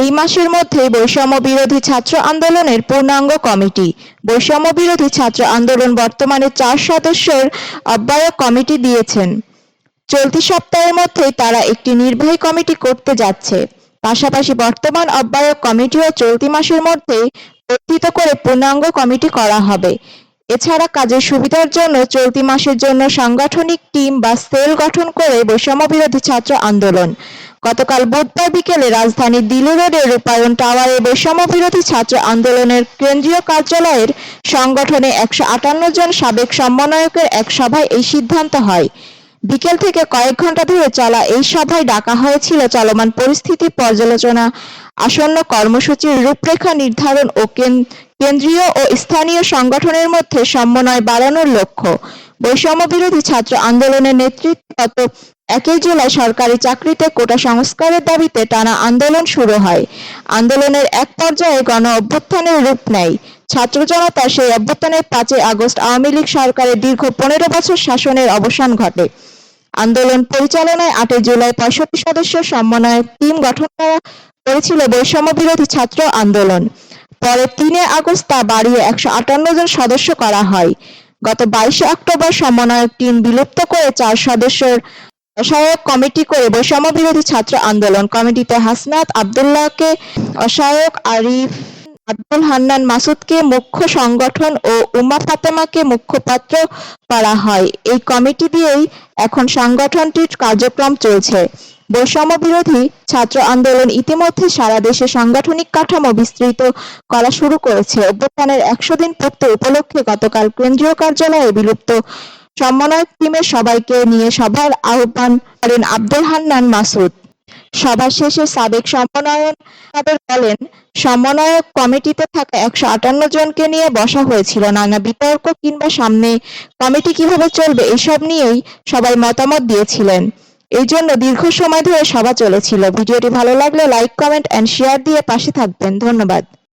এই মাসের মধ্যেই বৈষম্য বিরোধী ছাত্র আন্দোলনের পূর্ণাঙ্গ কমিটি। বৈষম্য বিরোধী ছাত্র আন্দোলন বর্তমানে চার সদস্যের আহ্বায়ক কমিটি দিয়েছেন। চলতি সপ্তাহের মধ্যেই তারা একটি নির্বাহী কমিটি করতে যাচ্ছে। পাশাপাশি বর্তমান আহ্বায়ক কমিটিও চলতি মাসের মধ্যেই গঠিত করে পূর্ণাঙ্গ কমিটি করা হবে। এছাড়া কাজের সুবিধার জন্য চলতি মাসের জন্য সাংগঠনিক টিম বা সেল গঠন করে বৈষম্য বিরোধী ছাত্র আন্দোলন। গতকাল বুধবার বিকেলে রাজধানীর দিল্লি রোডের রূপায়ণ টাওয়ারে বৈষম্য বিরোধী ছাত্র আন্দোলনের কেন্দ্রীয় কার্যালয়ের সংগঠনে একশো আটান্ন জন সাবেক সমন্বয়কের এক সভায় এই সিদ্ধান্ত হয়। বিকেল থেকে কয়েক ঘণ্টা ধরে চলা এই সভায় ডাকা হয়েছিল চলমান পরিস্থিতি পর্যালোচনা, আসন্ন কর্মসূচির রূপরেখা নির্ধারণ ও কেন- কেন্দ্রীয় ও স্থানীয় সংগঠনের মধ্যে সমন্বয় বাড়ানোর লক্ষ্য। বৈষম্য বিরোধী ছাত্র আন্দোলনের নেতৃত্ব একই জুলাই সরকারি চাকরিতে কোটা সংস্কারের দাবিতে টানা আন্দোলন শুরু হয়। আন্দোলনের এক পর্যায়ে গণ অভ্যুত্থানের রূপ নেয়। ছাত্র জনতা সেই অভ্যুত্থানের পাঁচই আগস্ট আওয়ামী লীগ সরকারের দীর্ঘ পনেরো বছর শাসনের অবসান ঘটে। আন্দোলন পরিচালনায় আটই জুলাই পঁয়ষট্টি সদস্য সমন্বয়ক টিম গঠন করা করেছিল বৈষম্য বিরোধী ছাত্র আন্দোলন। পরে তিনে আগস্ট তা বাড়িয়ে একশো আটান্ন জন সদস্য করা হয়। গত বাইশে অক্টোবর সমন্বয়ক টিম বিলুপ্ত করে চার সদস্যের অসহায়ক কমিটি করে বৈষম্য বিরোধী ছাত্র আন্দোলন। কমিটিতে হাসনাত আবদুল্লাহকে অসহায়ক আরিফ, আব্দুল হান্নান মাসুদকে মুখ্য সংগঠন ও উমা ফাতেমাকে মুখপাত্র করা হয়। এই কমিটি দিয়েই এখন সংগঠনটির কার্যক্রম চলছে। বৈষম্য বিরোধী ছাত্র আন্দোলন ইতিমধ্যে সারা দেশে সাংগঠনিক কাঠামো বিস্তৃত করা শুরু করেছে। অভ্যুত্থানের একশো দিন পূর্তি উপলক্ষে গতকাল কেন্দ্রীয় কার্যালয়ে বিলুপ্ত সমন্বয়ক টিমের সবাইকে নিয়ে সভার আহ্বান করেন আব্দুল হান্নান মাসুদ সভা শেষে সাবেক সমন্বয়ক বলেন, সমন্বয়ক কমিটিতে থাকা একশো আটান্ন জনকে নিয়ে বসা হয়েছিল। নানা বিতর্ক কিংবা সামনে কমিটি কীভাবে চলবে এসব নিয়েই সবাই মতামত দিয়েছিলেন। এই জন্য দীর্ঘ সময় ধরে সভা চলেছিল। ভিডিওটি ভালো লাগলে লাইক, কমেন্ট এন্ড শেয়ার দিয়ে পাশে থাকবেন। ধন্যবাদ।